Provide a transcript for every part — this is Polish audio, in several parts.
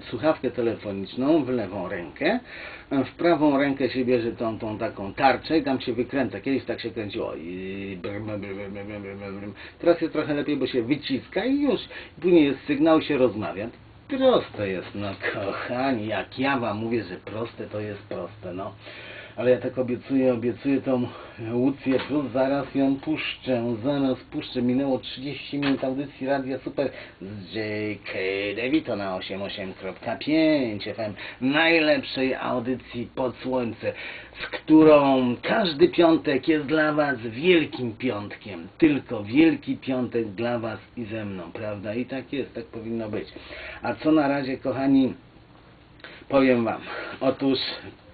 słuchawkę telefoniczną w lewą rękę, w prawą rękę się bierze tą, tą taką tarczę i tam się wykręca. Kiedyś tak się kręciło. I brm, brm, brm. Teraz jest trochę lepiej, bo się wyciska i już. Później jest sygnał, się rozmawia. Proste jest, no kochani, jak ja wam mówię, że proste, to jest proste, no. Ale ja tak obiecuję, obiecuję tą Łucję Plus, zaraz ją puszczę, zaraz puszczę. Minęło 30 minut audycji Radia Super z J.K. DeVito na 88.5 FM. Najlepszej audycji pod słońce, z którą każdy piątek jest dla Was wielkim piątkiem. Tylko wielki piątek dla Was i ze mną, prawda? I tak jest, tak powinno być. A co na razie, kochani, powiem Wam. Otóż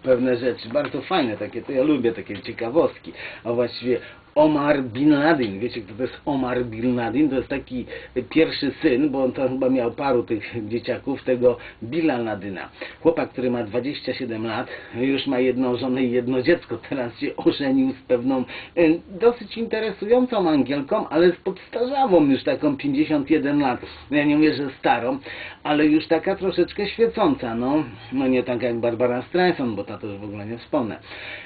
pewne rzeczy, bardzo fajne takie, to ja lubię takie ciekawostki, a właściwie Omar Bin Laden, wiecie kto to jest Omar Bin Laden? To jest taki pierwszy syn, bo on to chyba miał paru tych dzieciaków, tego Bilal Ladyna. Chłopak, który ma 27 lat, już ma jedną żonę i jedno dziecko, teraz się ożenił z pewną e, dosyć interesującą Angielką, ale z podstarzałą już taką 51 lat. No Ja nie mówię, że starą, ale już taka troszeczkę świecąca, no. No nie tak jak Barbara Streisand, bo ta już w ogóle nie wspomnę.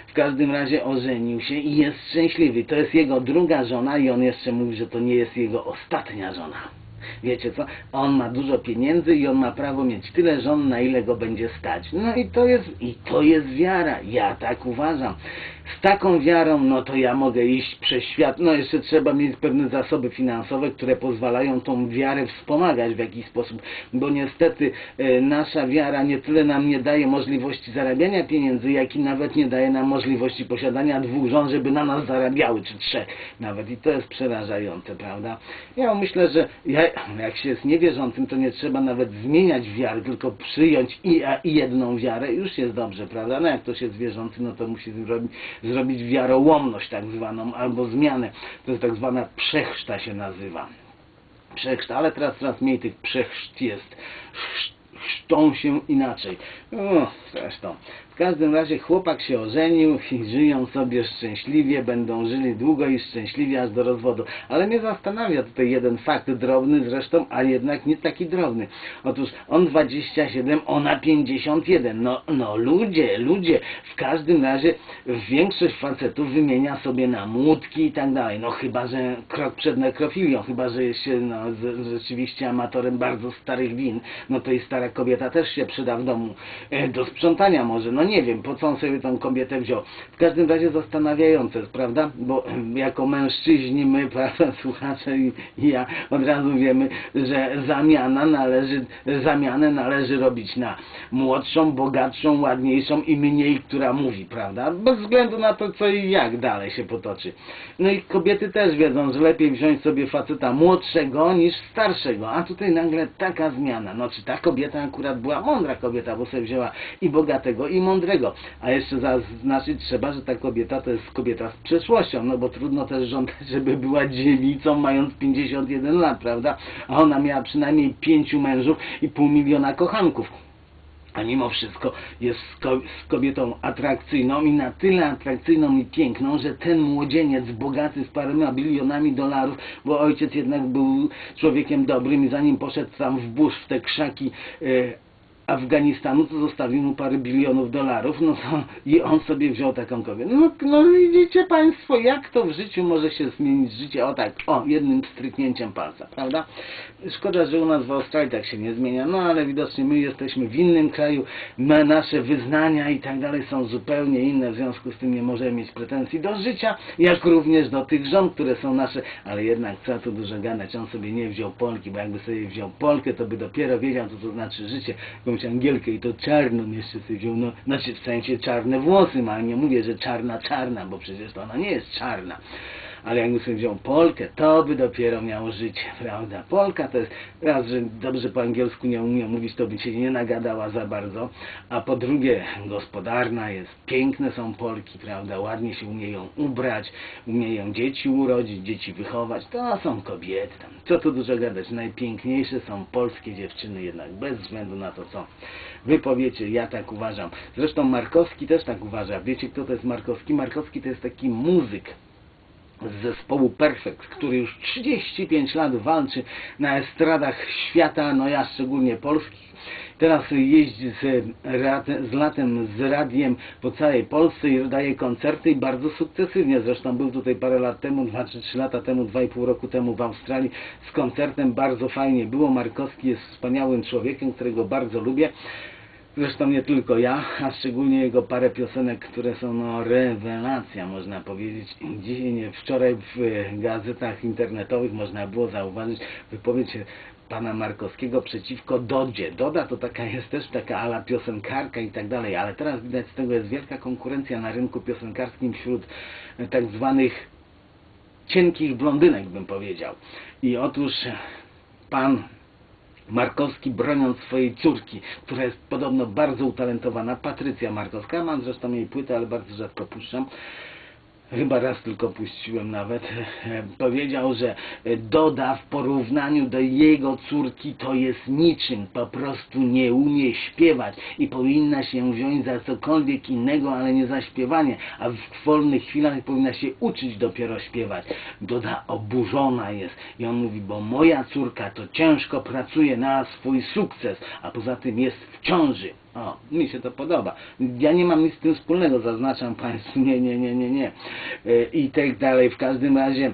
W każdym razie ożenił się i jest szczęśliwy. To jest jego druga żona i on jeszcze mówi, że to nie jest jego ostatnia żona. Wiecie co? On ma dużo pieniędzy i on ma prawo mieć tyle żon, na ile go będzie stać. No i to jest, i to jest wiara. Ja tak uważam. Z taką wiarą, no to ja mogę iść przez świat. No jeszcze trzeba mieć pewne zasoby finansowe, które pozwalają tą wiarę wspomagać w jakiś sposób, bo niestety e, nasza wiara nie tyle nam nie daje możliwości zarabiania pieniędzy, jak i nawet nie daje nam możliwości posiadania dwóch żon, żeby na nas zarabiały, czy trzech nawet. I to jest przerażające, prawda? Ja myślę, że ja, jak się jest niewierzącym, to nie trzeba nawet zmieniać wiary, tylko przyjąć i, a, i jedną wiarę, już jest dobrze, prawda? No jak ktoś jest wierzący, no to musi zrobić, zrobić wiarołomność tak zwaną, albo zmianę. To jest tak zwana przechrzta się nazywa. Przechrzta, ale teraz coraz mniej tych przechrzt jest. Chrzczą się inaczej. O, zresztą. W każdym razie chłopak się ożenił i żyją sobie szczęśliwie, będą żyli długo i szczęśliwie aż do rozwodu. Ale mnie zastanawia tutaj jeden fakt drobny zresztą, a jednak nie taki drobny. Otóż on 27, ona 51. No, no ludzie, ludzie. W każdym razie większość facetów wymienia sobie na młódki i tak dalej. No chyba, że krok przed nekrofilią, chyba, że jest się no, rzeczywiście amatorem bardzo starych win, no to i stara kobieta też się przyda w domu e, do sprzątania może. No nie wiem, po co on sobie tą kobietę wziął. W każdym razie zastanawiające prawda? Bo jako mężczyźni my, prawda, słuchacze i, i ja od razu wiemy, że zamiana należy, zamianę należy robić na młodszą, bogatszą, ładniejszą i mniej, która mówi, prawda? Bez względu na to, co i jak dalej się potoczy. No i kobiety też wiedzą, że lepiej wziąć sobie faceta młodszego niż starszego, a tutaj nagle taka zmiana. No czy ta kobieta akurat była mądra kobieta, bo sobie wzięła i bogatego, i mądrego. A jeszcze zaznaczyć trzeba, że ta kobieta to jest kobieta z przeszłością, no bo trudno też żądać, żeby była dziewicą mając 51 lat, prawda? A ona miała przynajmniej pięciu mężów i pół miliona kochanków. A mimo wszystko jest z kobietą atrakcyjną i na tyle atrakcyjną i piękną, że ten młodzieniec bogaty z paroma bilionami dolarów, bo ojciec jednak był człowiekiem dobrym i zanim poszedł tam w burz, w te krzaki e, Afganistanu, to zostawił mu parę bilionów dolarów, no to i on sobie wziął taką kobietę. No, no widzicie Państwo, jak to w życiu może się zmienić życie, o tak, o, jednym stryknięciem palca, prawda? Szkoda, że u nas w Australii tak się nie zmienia, no ale widocznie my jesteśmy w innym kraju, ma nasze wyznania i tak dalej są zupełnie inne, w związku z tym nie możemy mieć pretensji do życia, jak również do tych żon, które są nasze, ale jednak co tu dużo gadać, on sobie nie wziął Polki, bo jakby sobie wziął Polkę, to by dopiero wiedział, co to znaczy życie, jakąś Angielkę i to czarną jeszcze sobie wziął, no, znaczy w sensie czarne włosy ma, nie mówię, że czarna, czarna, bo przecież ona nie jest czarna. Ale jakby sobie wziął Polkę, to by dopiero miało życie, prawda? Polka to jest, raz, że dobrze po angielsku nie umie mówić, to by się nie nagadała za bardzo, a po drugie gospodarna jest, piękne są Polki, prawda? Ładnie się umieją ubrać, umieją dzieci urodzić, dzieci wychować, to są kobiety tam. Co tu dużo gadać, najpiękniejsze są polskie dziewczyny jednak, bez względu na to, co wy powiecie, ja tak uważam. Zresztą Markowski też tak uważa. Wiecie, kto to jest Markowski? Markowski to jest taki muzyk, z zespołu Perfect, który już 35 lat walczy na estradach świata, no ja szczególnie polskich. Teraz jeździ z, z latem z radiem po całej Polsce i daje koncerty i bardzo sukcesywnie. Zresztą był tutaj parę lat temu, 2 czy 3 lata temu, 2,5 roku temu w Australii z koncertem. Bardzo fajnie było. Markowski jest wspaniałym człowiekiem, którego bardzo lubię. Zresztą nie tylko ja, a szczególnie jego parę piosenek, które są no rewelacja, można powiedzieć. Nie, wczoraj w gazetach internetowych można było zauważyć wypowiedź pana Markowskiego przeciwko Dodzie. Doda to taka jest też taka ala piosenkarka i tak dalej, ale teraz widać z tego jest wielka konkurencja na rynku piosenkarskim wśród e, tak zwanych cienkich blondynek, bym powiedział. I otóż pan Markowski broniąc swojej córki, która jest podobno bardzo utalentowana, Patrycja Markowska, mam zresztą jej płytę, ale bardzo rzadko puszczam, chyba raz tylko puściłem nawet, powiedział, że Doda w porównaniu do jego córki to jest niczym, po prostu nie umie śpiewać i powinna się wziąć za cokolwiek innego, ale nie za śpiewanie, a w wolnych chwilach powinna się uczyć dopiero śpiewać. Doda oburzona jest i on mówi, bo moja córka to ciężko pracuje na swój sukces, a poza tym jest w ciąży. O, mi się to podoba. Ja nie mam nic z tym wspólnego, zaznaczam Państwu, nie, nie, nie, nie, nie. E, I tak dalej. W każdym razie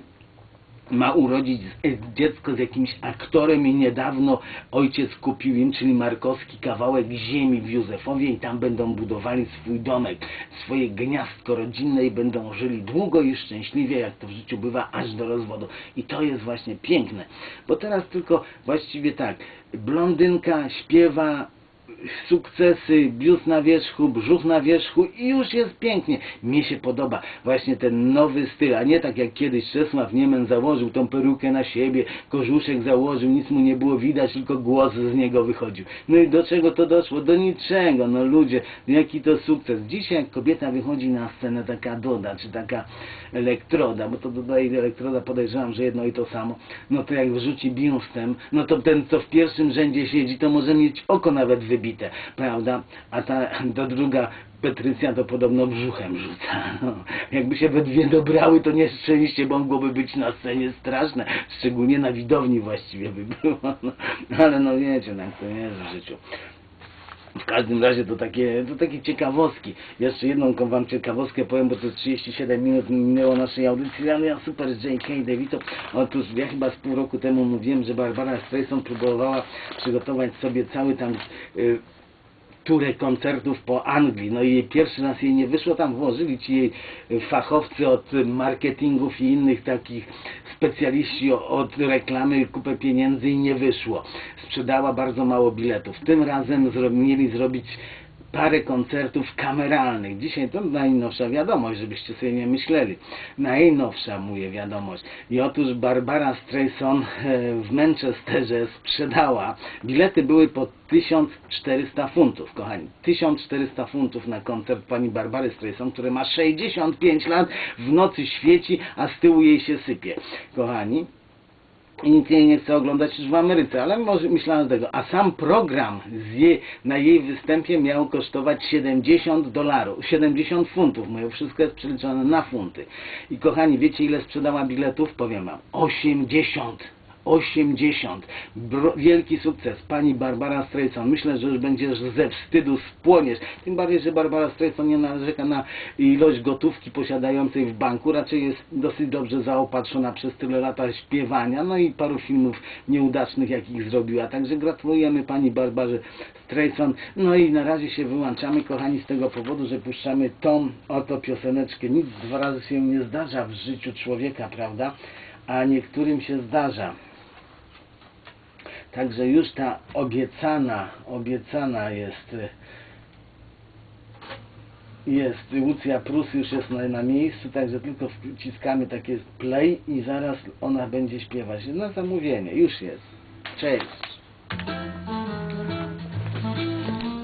ma urodzić dziecko z jakimś aktorem i niedawno ojciec kupił im, czyli Markowski, kawałek ziemi w Józefowie i tam będą budowali swój domek, swoje gniazdko rodzinne i będą żyli długo i szczęśliwie, jak to w życiu bywa, aż do rozwodu. I to jest właśnie piękne, bo teraz tylko właściwie tak, blondynka śpiewa, sukcesy, biust na wierzchu, brzuch na wierzchu i już jest pięknie. Mnie się podoba właśnie ten nowy styl, a nie tak jak kiedyś Czesław Niemen założył tą perukę na siebie, kożuszek założył, nic mu nie było widać, tylko głos z niego wychodził. No i do czego to doszło? Do niczego. No ludzie, jaki to sukces. Dzisiaj jak kobieta wychodzi na scenę taka Doda, czy taka elektroda, bo to Doda i elektroda podejrzewam, że jedno i to samo, no to jak wrzuci biustem, no to ten, co w pierwszym rzędzie siedzi, to może mieć oko nawet wybite, prawda? A ta do druga Petrycja to podobno brzuchem rzuca. No, jakby się we dwie dobrały, to nieszczęście mogłoby być na scenie straszne. Szczególnie na widowni właściwie by było. No, ale no wiecie, tak to jest w życiu. W każdym razie to takie, to takie ciekawostki. Jeszcze jedną wam ciekawostkę powiem, bo to 37 minut minęło naszej audycji, ale ja super J.K. DeVito. Otóż ja chyba z pół roku temu mówiłem, że Barbara Streisand próbowała przygotować sobie cały tam y, turę koncertów po Anglii. No i pierwszy raz jej nie wyszło, tam włożyli ci jej fachowcy od marketingów i innych takich specjaliści od reklamy kupę pieniędzy i nie wyszło. Sprzedała bardzo mało biletów. Tym razem mieli zrobić parę koncertów kameralnych. Dzisiaj to najnowsza wiadomość, żebyście sobie nie myśleli. Najnowsza, mówię, wiadomość. I otóż Barbara Streisand e, w Manchesterze sprzedała. Bilety były po 1400 funtów, kochani. 1400 funtów na koncert pani Barbary Streisand, która ma 65 lat, w nocy świeci, a z tyłu jej się sypie. Kochani, i nikt jej nie chce oglądać już w Ameryce, ale może myślałem tego. A sam program jej, na jej występie miał kosztować 70 dolarów, 70 funtów. Moje wszystko jest przeliczone na funty. I kochani, wiecie ile sprzedała biletów? Powiem wam. 80. 80. Bro, wielki sukces. Pani Barbara Streisand. Myślę, że już będziesz ze wstydu spłoniesz. Tym bardziej, że Barbara Streisand nie narzeka na ilość gotówki posiadającej w banku. Raczej jest dosyć dobrze zaopatrzona przez tyle lata śpiewania. No i paru filmów nieudacznych, jakich zrobiła. Także gratulujemy Pani Barbarze Streisand. No i na razie się wyłączamy, kochani, z tego powodu, że puszczamy tą oto pioseneczkę. Nic dwa razy się nie zdarza w życiu człowieka, prawda? A niektórym się zdarza. Także już ta obiecana, obiecana jest jest Lucja Prus już jest na, na miejscu, także tylko wciskamy takie play i zaraz ona będzie śpiewać. Na zamówienie, już jest. Cześć.